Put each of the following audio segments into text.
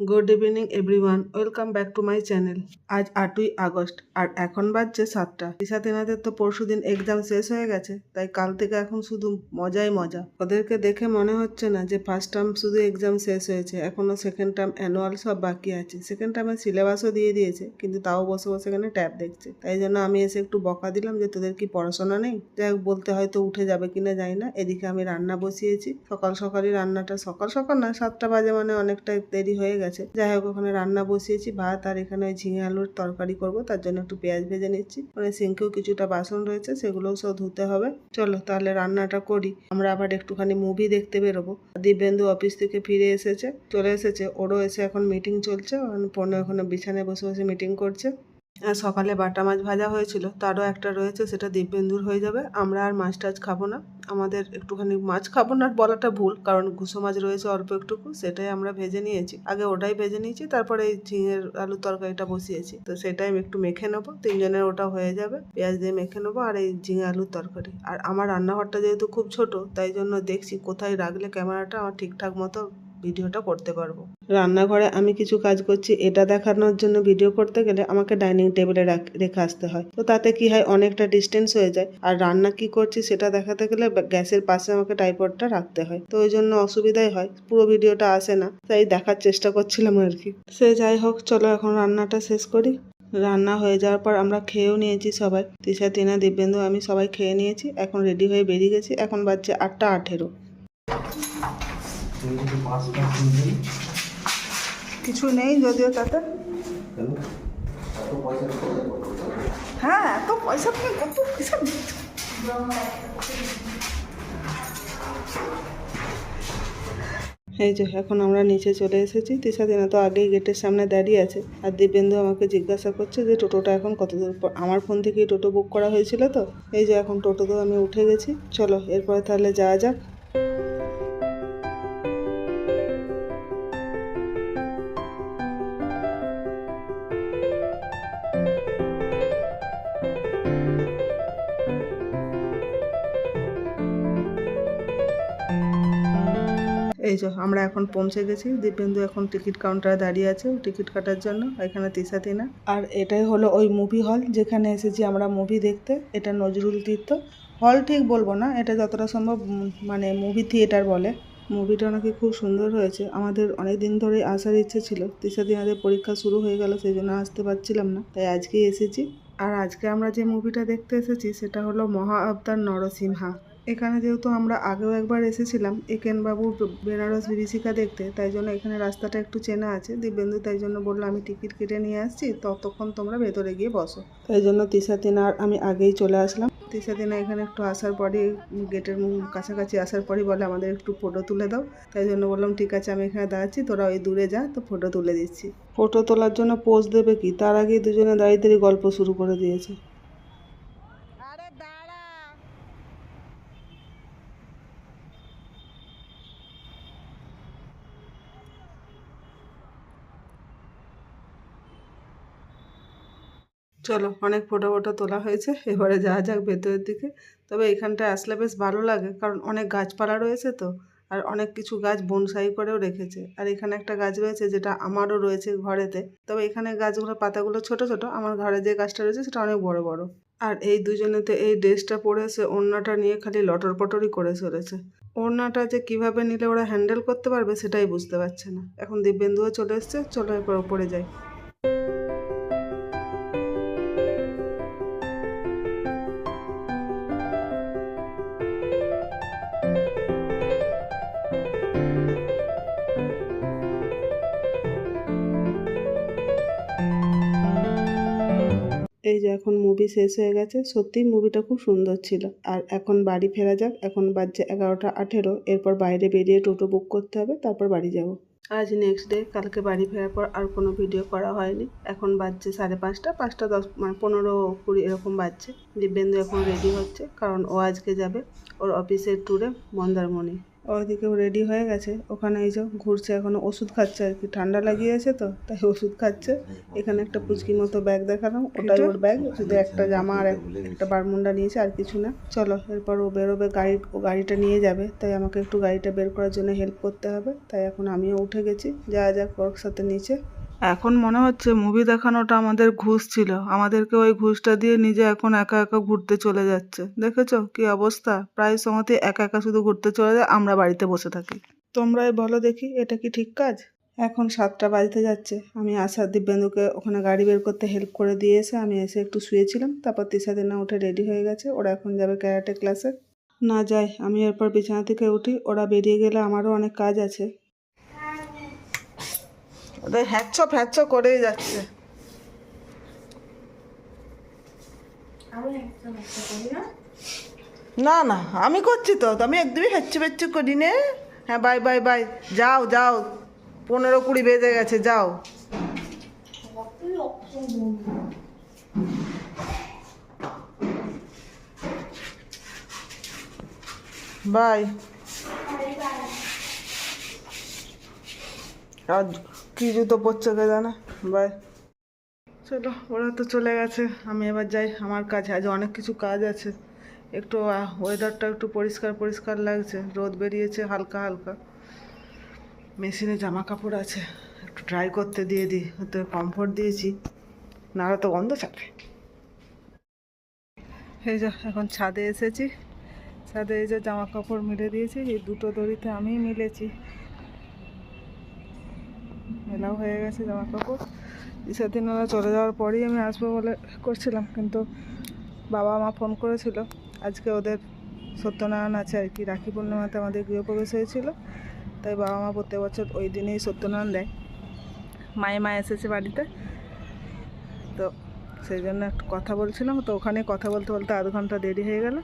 Good evening everyone welcome back to my channel আজ আটই August, আর এখন বাজছে সাতটা। তিশা তেনাদের তো পরশু দিন এক্সাম শেষ হয়ে গেছে, তাই কাল থেকে এখন শুধু মজাই মজা। ওদেরকে দেখে মনে হচ্ছে না যে ফার্স্ট টার্ম শুধু এক্সাম শেষ হয়েছে এখনও সেকেন্ড টার্ম অ্যানুয়াল সব বাকি আছে। সেকেন্ড টার্মের সিলেবাসও দিয়ে দিয়েছে, কিন্তু তাও বসে বসে এখানে ট্যাব দেখছে। তাই জন্য আমি এসে একটু বকা দিলাম যে তোদের কি পড়াশোনা নেই? যাই হোক, বলতে হয়তো উঠে যাবে কিনা জানি না। এদিকে আমি রান্না বসিয়েছি। সকাল সকালই রান্নাটা সকাল সকাল না, সাতটা বাজে মানে অনেকটা দেরি হয়ে গেছে। যাই হোক, ওখানে রান্না বসিয়েছি, ভাত আর এখানে ওই ঝিঙে আলুর তরকারি করব, তার জন্য একটু পেঁয়াজ ভেজে নিচ্ছি। মানে সিঙ্কেও কিছুটা বাসন রয়েছে, সেগুলোও সব ধুতে হবে। চলো তাহলে রান্নাটা করি। আমরা আবার একটুখানি মুভি দেখতে বেরোবো। দিব্যেন্দু অফিস থেকে ফিরে এসেছে, চলে এসেছে, ওরও এসে এখন মিটিং চলছে। পনেরো ওখানে বিছানায় বসে বসে মিটিং করছে। সকালে বাটা মাছ ভাজা হয়েছিল, তারও একটা রয়েছে, সেটা দিব্যেন্দুর হয়ে যাবে। আমরা আর মাছ টাছ খাব না। আমাদের একটুখানি মাছ খাব না বলাটা ভুল, কারণ ঘুষো মাছ রয়েছে অল্প একটুকু, সেটাই আমরা ভেজে নিয়েছি। আগে ওটাই ভেজে নিয়েছি, তারপরে এই ঝিঙের আলুর তরকারিটা বসিয়েছি। তো সেটাই একটু মেখে নেব, তিনজনের ওটা হয়ে যাবে, পেঁয়াজ দিয়ে মেখে নেব আর এই ঝিঙে আলুর তরকারি। আর আমার রান্নাঘরটা যেহেতু খুব ছোট, তাই জন্য দেখছি কোথায় রাখলে ক্যামেরাটা আমার ঠিকঠাক মতো ভিডিওটা করতে পারব। রান্নাঘরে আমি কিছু কাজ করছি, এটা দেখানোর জন্য ভিডিও করতে গেলে আমাকে ডাইনিং টেবিলে রেখে আসতে হয়। তো তাতে কি হয়, অনেকটা ডিস্টেন্স হয়ে যায়। আর রান্না কি করছি সেটা দেখাতে গেলে গ্যাসের পাশে আমাকে টাইপডটা রাখতে হয়। তো ওই জন্য অসুবিধাই হয়, পুরো ভিডিওটা আসে না। তাই দেখার চেষ্টা করছিলাম আর কি। সে যাই হোক, চলো এখন রান্নাটা শেষ করি। রান্না হয়ে যাওয়ার পর আমরা খেয়েও নিয়েছি সবাই। তিশা তিনা দিব্যেন্দু আমি সবাই খেয়ে নিয়েছি। এখন রেডি হয়ে বেরিয়ে গেছি। এখন বাজছে আটটা আঠেরো। কিছু নেই যদিও তাতে। পয়সা? হ্যাঁ এত পয়সা তুমি কত কিসব এই যে এখন আমরা নিচে চলে এসেছি। তিশা দিনা তো আগেই গেটের সামনে দাঁড়িয়ে আছে। আর দিব্যেন্দু আমাকে জিজ্ঞাসা করছে যে টোটোটা এখন কত দূর আমার ফোন থেকেই টোটো বুক করা হয়েছিল তো? এই যে এখন টোটোতেও আমি উঠে গেছি। চলো এরপরে তাহলে যাওয়া যাক। যে আমরা এখন পৌঁছে গেছি। দীপেন্দু এখন টিকিট কাউন্টারে দাঁড়িয়ে আছে টিকিট কাটার জন্য, এখানে তিসা তিনা আর এটাই হলো ওই মুভি হল যেখানে এসেছি আমরা মুভি দেখতে, এটা নজরুল তীর্থ। হল ঠিক বলব না, এটা যতটা সম্ভব মানে মুভি থিয়েটার বলে। মুভিটা নাকি খুব সুন্দর হয়েছে, আমাদের অনেক দিন ধরে আসার ইচ্ছে ছিল। তিসা দিনাদের পরীক্ষা শুরু হয়ে গেল, সেই জন্য আসতে পারছিলাম না, তাই আজকেই এসেছি। আর আজকে আমরা যে মুভিটা দেখতে এসেছি, সেটা হলো মহা আবতার নরসিংহা। এখানে যেহেতু আমরা আগেও একবার এসেছিলাম একেনবাবু বেনারস বিভীষিকা দেখতে, তাই জন্য এখানে রাস্তাটা একটু চেনা আছে। দিব্যেন্দু তাই জন্য বলল, আমি টিকিট কেটে নিয়ে আসছি, ততক্ষণ তোমরা ভেতরে গিয়ে বসো। তাই জন্য তিশা তিনা আর আমি আগেই চলে আসলাম। তিশা তিনা এখানে একটু আসার পরই, গেটের কাছাকাছি আসার পরই বলে, আমাদের একটু ফটো তুলে দাও। তাই জন্য বললাম, ঠিক আছে, আমি এখানে দাঁড়াচ্ছি, তোরা ওই দূরে যা, তো ফটো তুলে দিচ্ছি। ফটো তোলার জন্য পোজ দেবে কি? তার আগেই দুজনে দাঁড়িয়ে দাঁড়িয়ে গল্প শুরু করে দিয়েছে। চলো, অনেক ফটো ফটো তোলা হয়েছে, এবারে যাওয়া যাক ভেতরের দিকে। তবে এখানটায় আসলে বেশ ভালো লাগে, কারণ অনেক গাছপালা রয়েছে তো, আর অনেক কিছু গাছ বনসাই করেও রেখেছে। আর এখানে একটা গাছ রয়েছে যেটা আমারও রয়েছে ঘরেতে। তবে এখানে গাছগুলোর পাতাগুলো ছোট ছোট, আমার ঘরে যে গাছটা রয়েছে সেটা অনেক বড় বড়। আর এই দুজনেতে এই ড্রেসটা পরে এসে ওড়নাটা নিয়ে খালি লটর পটরই করে চলেছে। ওড়নাটা যে কীভাবে নিলে ওরা হ্যান্ডেল করতে পারবে সেটাই বুঝতে পারছে না। এখন দিব্যেন্দুও চলে এসছে, চলো এরপর ওপরে যাই। এই যে এখন মুভি শেষ হয়ে গেছে, সত্যিই মুভিটা খুব সুন্দর ছিল। আর এখন বাড়ি ফেরা যাক, এখন বাজছে এগারোটা আঠেরো, এরপর বাইরে বেরিয়ে টোটো বুক করতে হবে, তারপর বাড়ি যাব। আজ নেক্সট ডে কালকে বাড়ি ফেরার পর আর কোনো ভিডিও করা হয়নি। এখন বাজছে সাড়ে পাঁচটা পাঁচটা দশ মানে পনেরো কুড়ি এরকম বাজছে। দিব্যেন্দু এখন রেডি হচ্ছে, কারণ ও আজকে যাবে ওর অফিসের ট্যুরে মন্দারমণি। ওইদিকেও রেডি হয়ে গেছে। ওখানে এই যে ঘুরছে এখন ওষুধ খাচ্ছে আর কি। ঠান্ডা লাগিয়েছে তো তাই ওষুধ খাচ্ছে। এখানে একটা পুচকি মতো ব্যাগ দেখালাম। ওটাই ওর ব্যাগ শুধু একটা জামা আর এক- একটা বারমুন্ডা নিয়েছে আর কিছু না। চলো এরপর ও বেরোবে গাড়ি ও গাড়িটা নিয়ে যাবে। তাই আমাকে একটু গাড়িটা বের করার জন্য হেল্প করতে হবে। তাই এখন আমিও উঠে গেছি। যা যা কর্কসাথে সাথে নিচে। এখন মনে হচ্ছে মুভি দেখানোটা আমাদের ঘুষ ছিল। আমাদেরকে ওই ঘুষটা দিয়ে নিজে এখন একা একা ঘুরতে চলে যাচ্ছে। দেখেছ কি অবস্থা? প্রায় সময়তে একা একা শুধু ঘুরতে চলে যায়, আমরা বাড়িতে বসে থাকি। তোমরাই বলো দেখি, এটা কি ঠিক কাজ? এখন সাতটা বাজতে যাচ্ছে। আমি আশা দিব্যেন্দুকে ওখানে গাড়ি বের করতে হেল্প করে দিয়ে এসে আমি এসে একটু শুয়েছিলাম। তারপর তিশা দিনা উঠে রেডি হয়ে গেছে। ওরা এখন যাবে ক্যারাটে ক্লাসে না যাই, আমি এরপর বিছানা থেকে উঠি। ওরা বেরিয়ে গেলে আমারও অনেক কাজ আছে। ওদের হ্যাচ্ছ ফ্যাচ্ছ করেই যাচ্ছে। না। না আমি করছি তো আমি একদমই হ্যাচ্ছু ফ্যাচ্ছু করি নে। হ্যাঁ বাই বাই বাই যাও যাও পনেরো কুড়ি বেজে গেছে যাও। বাই। আজ কি জুতো পরছে কে জানে? বাই। চলো, ওরা তো চলে গেছে। আমি এবার যাই, আমার কাছে আজ অনেক কিছু কাজ আছে। একটু ওয়েদারটা একটু পরিষ্কার পরিষ্কার লাগছে। রোদ বেরিয়েছে হালকা হালকা। মেশিনে জামা কাপড় আছে। একটু ড্রাই করতে দিয়ে দিই। ওতে কমফোর্ট দিয়েছি। নাহলে তো গন্ধ ছাড়বে। এই যে, এখন ছাদে এসেছি। ছাদে এই যে জামা কাপড় মিলে দিয়েছি। এই দুটো দড়িতে আমি মিলেছি। মেলাও হয়ে গেছে জামা কাপড়। সেদিন ওরা চলে যাওয়ার পরেই আমি আসব বলে করছিলাম, কিন্তু বাবা মা ফোন করেছিল। আজকে ওদের সত্যনারায়ণ আছে আর কি, রাখি পূর্ণিমাতে আমাদের গৃহপ্রবেশ হয়েছিল। তাই বাবা মা প্রত্যেক বছর ওই দিনেই সত্যনারায়ণ দেয়। মায়ে মা এসেছে বাড়িতে। তো সেই জন্য একটু কথা বলছিলাম, তো ওখানে কথা বলতে বলতে আধ ঘণ্টা দেরি হয়ে গেল।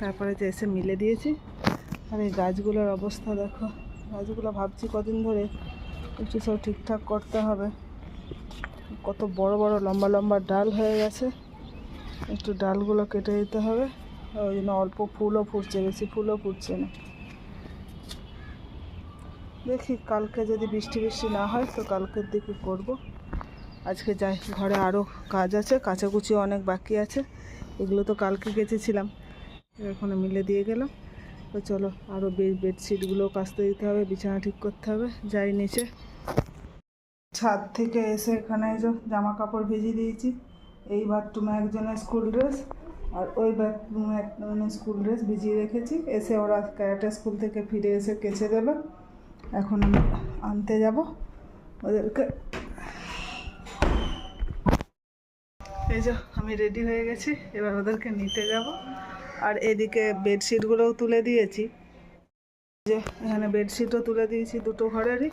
তারপরে যে এসে মিলে দিয়েছি। আর এই গাছগুলোর অবস্থা দেখো, গাছগুলো ভাবছি কদিন ধরে একটু সব ঠিকঠাক করতে হবে। কত বড় বড় লম্বা লম্বা ডাল হয়ে গেছে। একটু ডালগুলো কেটে দিতে হবে। ওই জন্য অল্প ফুলও ফুটছে, বেশি ফুলও ফুটছে না। দেখি কালকে যদি বৃষ্টি বৃষ্টি না হয় তো কালকের দিকে করব। আজকে যাই, ঘরে আরও কাজ আছে, কাচাকুচি অনেক বাকি আছে। এগুলো তো কালকে গেছেছিলাম এখানে মিলে দিয়ে গেলাম। তো চলো আরও বেড বেডশিটগুলো কাচতে দিতে হবে, বিছানা ঠিক করতে হবে, যাই নিচে। ছাদ থেকে এসে এখানে যে জামা কাপড় ভিজিয়ে দিয়েছি। এই বাথরুমে একজনের স্কুল ড্রেস আর ওই বাথরুমে একজনের স্কুল ড্রেস ভিজিয়ে রেখেছি। এসে ওরা ক্যারাটে স্কুল থেকে ফিরে এসে কেচে দেবে। এখন আমি আনতে যাব ওদেরকে। এই যে আমি রেডি হয়ে গেছি, এবার ওদেরকে নিতে যাব। আর এদিকে বেডশিটগুলোও তুলে দিয়েছি। যে এখানে বেডশিটও তুলে দিয়েছি দুটো ঘরেরই।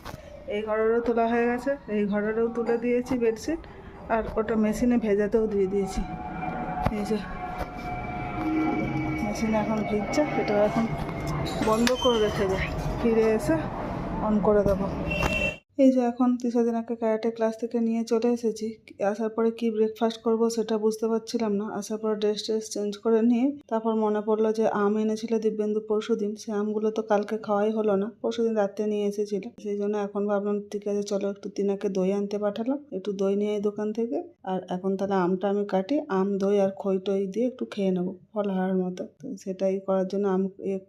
এই ঘরেরও তোলা হয়ে গেছে, এই ঘরেরও তুলে দিয়েছি বেডশিট। আর ওটা মেশিনে ভেজাতেও দিয়ে দিয়েছি। এই যে মেশিনে এখন ভিজছে, এটা এখন বন্ধ করে রেখে যায় ফিরে এসে অন করে দেবো। এই যে এখন তিসাদিনাকে ক্যারাটে ক্লাস থেকে নিয়ে চলে এসেছি। আসার পরে কি ব্রেকফাস্ট করব সেটা বুঝতে পারছিলাম না। আসার পরে ড্রেস ট্রেস চেঞ্জ করে নিয়ে তারপর মনে পড়ল যে আম এনেছিল দিব্যেন্দু পরশু দিন। সে আমগুলো তো কালকে খাওয়াই হলো না, পরশু দিন রাত্রে নিয়ে এসেছিল। সেই জন্য এখন ভাবলাম ঠিক আছে, চলো একটু তিনাকে দই আনতে পাঠালাম। একটু দই নিয়ে দোকান থেকে। আর এখন তাহলে আমটা আমি কাটি, আম, দই আর খই টই দিয়ে একটু খেয়ে নেব ফলহারের মতো। তো সেটাই করার জন্য আম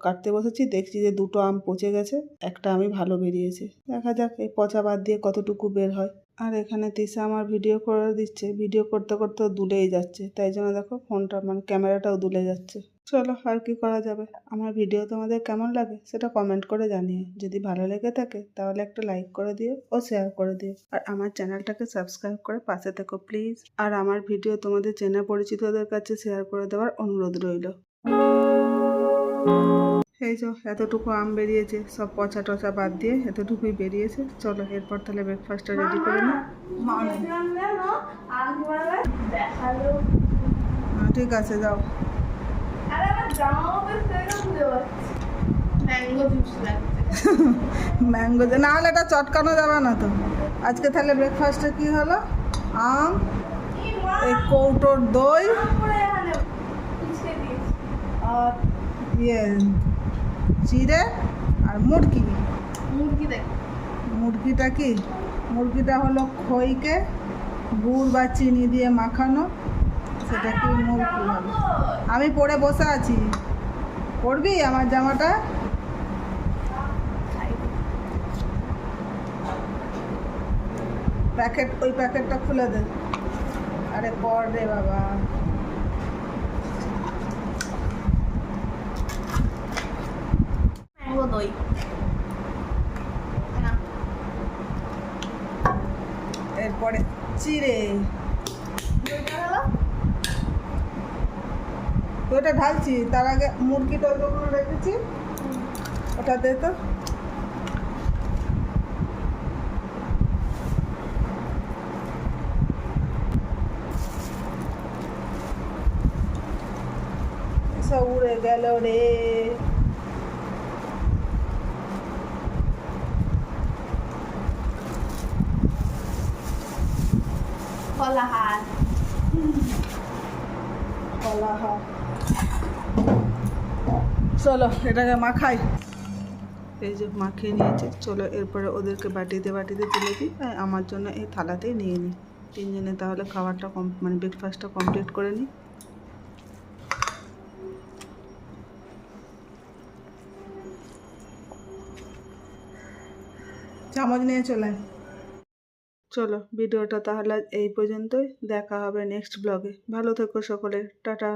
কাটতে বসেছি। দেখছি যে দুটো আম পচে গেছে। একটা আমি ভালো বেরিয়েছে। দেখা যাক, এই পচা বাদ দিয়ে কতটুকু বের হয়? আর এখানে তিসা আমার ভিডিও করে দিচ্ছে। ভিডিও করতে করতে দুলেই যাচ্ছে। তাই জন্য দেখো ফোনটা মানে ক্যামেরাটাও দুলে যাচ্ছে। চলো, আর কি করা যাবে? আমার ভিডিও তোমাদের কেমন লাগে সেটা কমেন্ট করে জানিও। যদি ভালো লেগে থাকে তাহলে একটা লাইক করে দিও ও শেয়ার করে দিও। আর আমার চ্যানেলটাকে সাবস্ক্রাইব করে পাশে থেকো প্লিজ আর আমার ভিডিও তোমাদের চেনা পরিচিতদের কাছে শেয়ার করে দেওয়ার অনুরোধ রইল। এই যে এতটুকু আম বেরিয়েছে সব পচা টচা বাদ দিয়ে এতটুকুই বেরিয়েছে। চলো এরপর তাহলে ব্রেকফাস্টটা রেডি করে নিই হ্যাঁ, ঠিক আছে যাও। ম্যাঙ্গো না হলে এটা চটকানো যাবে না তো। আজকে তাহলে ব্রেকফাস্টে কি হলো? আম এই কৌটোর দই আর ইয়ে চিড়ে আর মুরগি। মুরগি দেখ। মুরগিটা কি? মুরগিটা হলো খইকে গুড় বা চিনি দিয়ে মাখানো। সেটা কি মুরগি হবে? আমি পরে বসে আছি। পরবি আমার জামাটা? প্যাকেট ওই প্যাকেটটা খুলে দে। আরে পর রে বাবা। না এরপরে চিড়ে। ওটা ঢালছি, তার আগে মুরগিটা যখন রেখেছি। ওটা দে তো। উড়ে গেল রে। কলাহার কলা হয় চলো, এটাকে মাখাই এই যে মাখিয়ে নিয়েছে। চলো, এরপরে ওদেরকে বাটিতে বাটিতে তুলে দিই। আর আমার জন্য এই থালাতেই নিয়ে নিই। তিনজনে তাহলে খাবারটা কম মানে ব্রেকফাস্টটা কমপ্লিট করে নিই। চামচ নিয়ে চলে। চলো ভিডিওটা তাহলে এই পর্যন্তই। দেখা হবে নেক্সট ব্লগে ভালো থেকো সকলে। টাটা।